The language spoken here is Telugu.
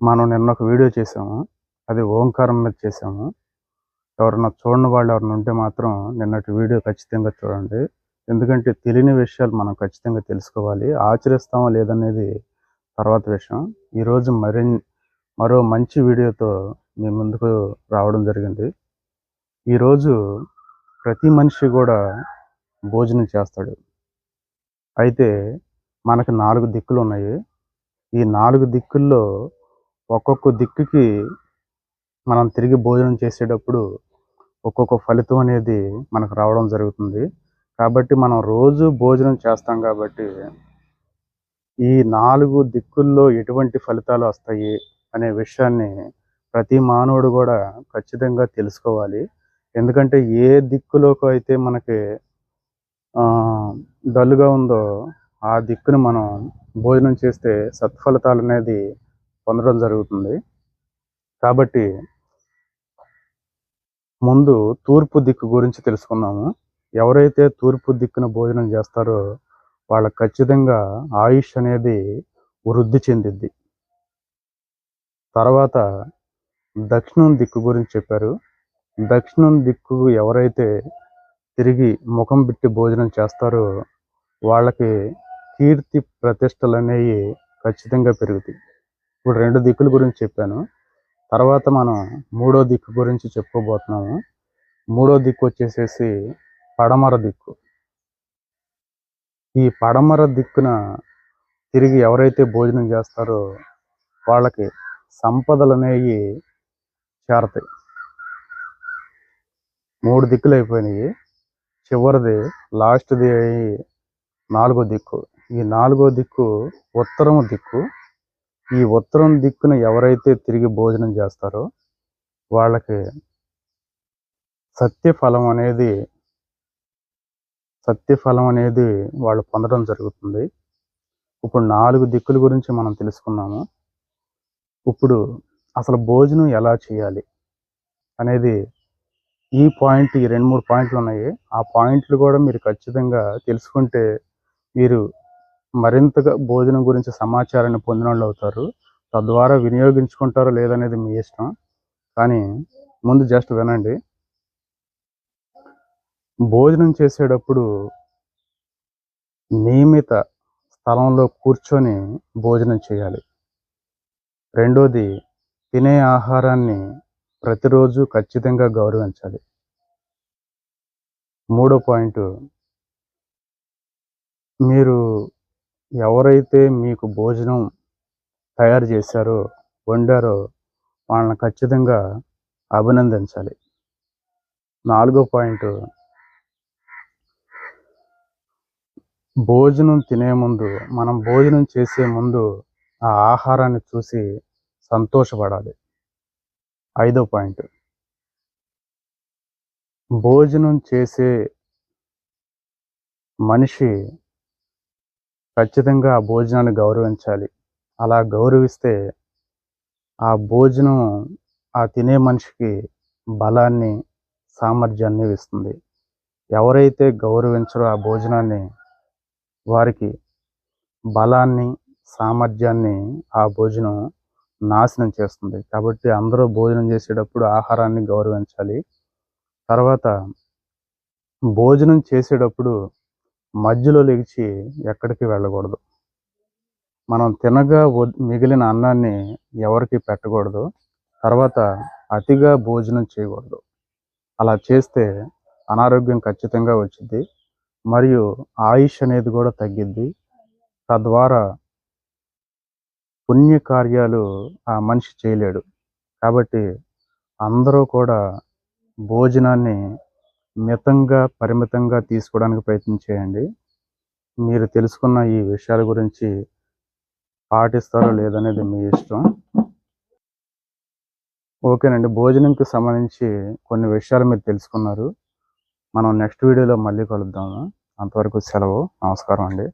మనం నిన్న ఒక వీడియో చేసాము. అది ఓంకారం మీద చేసాము. ఎవరన్నా చూడని వాళ్ళు ఎవరైనా ఉంటే మాత్రం నిన్నటి వీడియో ఖచ్చితంగా చూడండి. ఎందుకంటే తెలియని విషయాలు మనం ఖచ్చితంగా తెలుసుకోవాలి. ఆచరిస్తామా లేదనేది తర్వాత విషయం. ఈరోజు మరి మరో మంచి వీడియోతో మీ ముందుకు రావడం జరిగింది. ఈరోజు ప్రతి మనిషి కూడా భోజనం చేస్తాడు. అయితే మనకు నాలుగు దిక్కులు ఉన్నాయి. ఈ నాలుగు దిక్కుల్లో ఒక్కొక్క దిక్కుకి మనం తిరిగి భోజనం చేసేటప్పుడు ఒక్కొక్క ఫలితం అనేది మనకు రావడం జరుగుతుంది. కాబట్టి మనం రోజు భోజనం చేస్తాం కాబట్టి ఈ నాలుగు దిక్కుల్లో ఎటువంటి ఫలితాలు వస్తాయి అనే విషయాన్ని ప్రతి మానవుడు కూడా ఖచ్చితంగా తెలుసుకోవాలి. ఎందుకంటే ఏ దిక్కులోకి అయితే మనకి డల్గా ఉందో ఆ దిక్కును మనం భోజనం చేస్తే సత్ఫలితాలు అనేది పొందడం జరుగుతుంది. కాబట్టి ముందు తూర్పు దిక్కు గురించి తెలుసుకున్నాము ఎవరైతే తూర్పు దిక్కున భోజనం చేస్తారో వాళ్ళకి ఖచ్చితంగా ఆయుష్ అనేది వృద్ధి చెందిద్ది. తర్వాత దక్షిణం దిక్కు గురించి చెప్పారు. దక్షిణం దిక్కు ఎవరైతే తిరిగి ముఖం పెట్టి భోజనం చేస్తారో వాళ్ళకి కీర్తి ప్రతిష్టలు అనేవి ఖచ్చితంగా పెరుగుతాయి. ఇప్పుడు రెండు దిక్కుల గురించి చెప్పాను. తర్వాత మనం మూడో దిక్కు గురించి చెప్పుకోబోతున్నాము. మూడో దిక్కు వచ్చేసేసి పడమర దిక్కు. ఈ పడమర దిక్కున తిరిగి ఎవరైతే భోజనం చేస్తారో వాళ్ళకి సంపదలు అనేవి చేరతాయి. మూడు దిక్కులు అయిపోయినాయి. చివరిది లాస్ట్ది అయి నాలుగో దిక్కు. ఈ నాలుగో దిక్కు ఉత్తరం దిక్కు. ఈ ఉత్తరం దిక్కున ఎవరైతే తిరిగి భోజనం చేస్తారో వాళ్ళకి సత్యఫలం అనేది సత్యఫలం అనేది వాళ్ళు పొందడం జరుగుతుంది. ఇప్పుడు నాలుగు దిక్కుల గురించి మనం తెలుసుకున్నాము. ఇప్పుడు అసలు భోజనం ఎలా చేయాలి అనేది ఈ పాయింట్ ఈ రెండు మూడు పాయింట్లు ఉన్నాయి. ఆ పాయింట్లు కూడా మీరు ఖచ్చితంగా తెలుసుకుంటే మీరు మరింతగా భోజనం గురించి సమాచారాన్ని పొందిన వాళ్ళు అవుతారు తద్వారా వినియోగించుకుంటారో లేదనేది మీ ఇష్టం. కానీ ముందు జస్ట్ వినండి. భోజనం చేసేటప్పుడు నియమిత స్థలంలో కూర్చొని భోజనం చేయాలి. రెండోది తినే ఆహారాన్ని ప్రతిరోజు ఖచ్చితంగా గౌరవించాలి. మూడో పాయింట్ మీరు ఎవరైతే మీకు భోజనం తయారు చేశారో వండారో వాళ్ళని ఖచ్చితంగా అభినందించాలి. నాలుగో పాయింట్ భోజనం తినే ముందు మనం భోజనం చేసే ముందు ఆ ఆహారాన్ని చూసి సంతోషపడాలి. ఐదో పాయింట్ భోజనం చేసే మనిషి ఖచ్చితంగా ఆ భోజనాన్ని గౌరవించాలి. అలా గౌరవిస్తే ఆ భోజనం ఆ తినే మనిషికి బలాన్ని సామర్థ్యాన్ని ఇస్తుంది. ఎవరైతే గౌరవించరో ఆ భోజనాన్ని వారికి బలాన్ని సామర్థ్యాన్ని ఆ భోజనం నాశనం చేస్తుంది. కాబట్టి అందరూ భోజనం చేసేటప్పుడు ఆహారాన్ని గౌరవించాలి. తర్వాత భోజనం చేసేటప్పుడు మధ్యలో లేచి ఎక్కడికి వెళ్ళకూడదు. మనం తినగా మిగిలిన అన్నాన్ని ఎవరికి పెట్టకూడదు. తర్వాత అతిగా భోజనం చేయకూడదు. అలా చేస్తే అనారోగ్యం ఖచ్చితంగా వచ్చింది మరియు ఆయుష్ అనేది కూడా తగ్గిద్ది. తద్వారా పుణ్యకార్యాలు ఆ మనిషి చేయలేడు. కాబట్టి అందరూ కూడా భోజనాన్ని మితంగా పరిమితంగా తీసుకోవడానికి ప్రయత్నం చేయండి. మీరు తెలుసుకున్న ఈ విషయాల గురించి పాటిస్తారో లేదనేది మీ ఇష్టం. ఓకేనండి. భోజనంకి సంబంధించి కొన్ని విషయాలు మీరు తెలుసుకున్నారు. మనం నెక్స్ట్ వీడియోలో మళ్ళీ కలుద్దాము. అంతవరకు సెలవు. నమస్కారం అండి.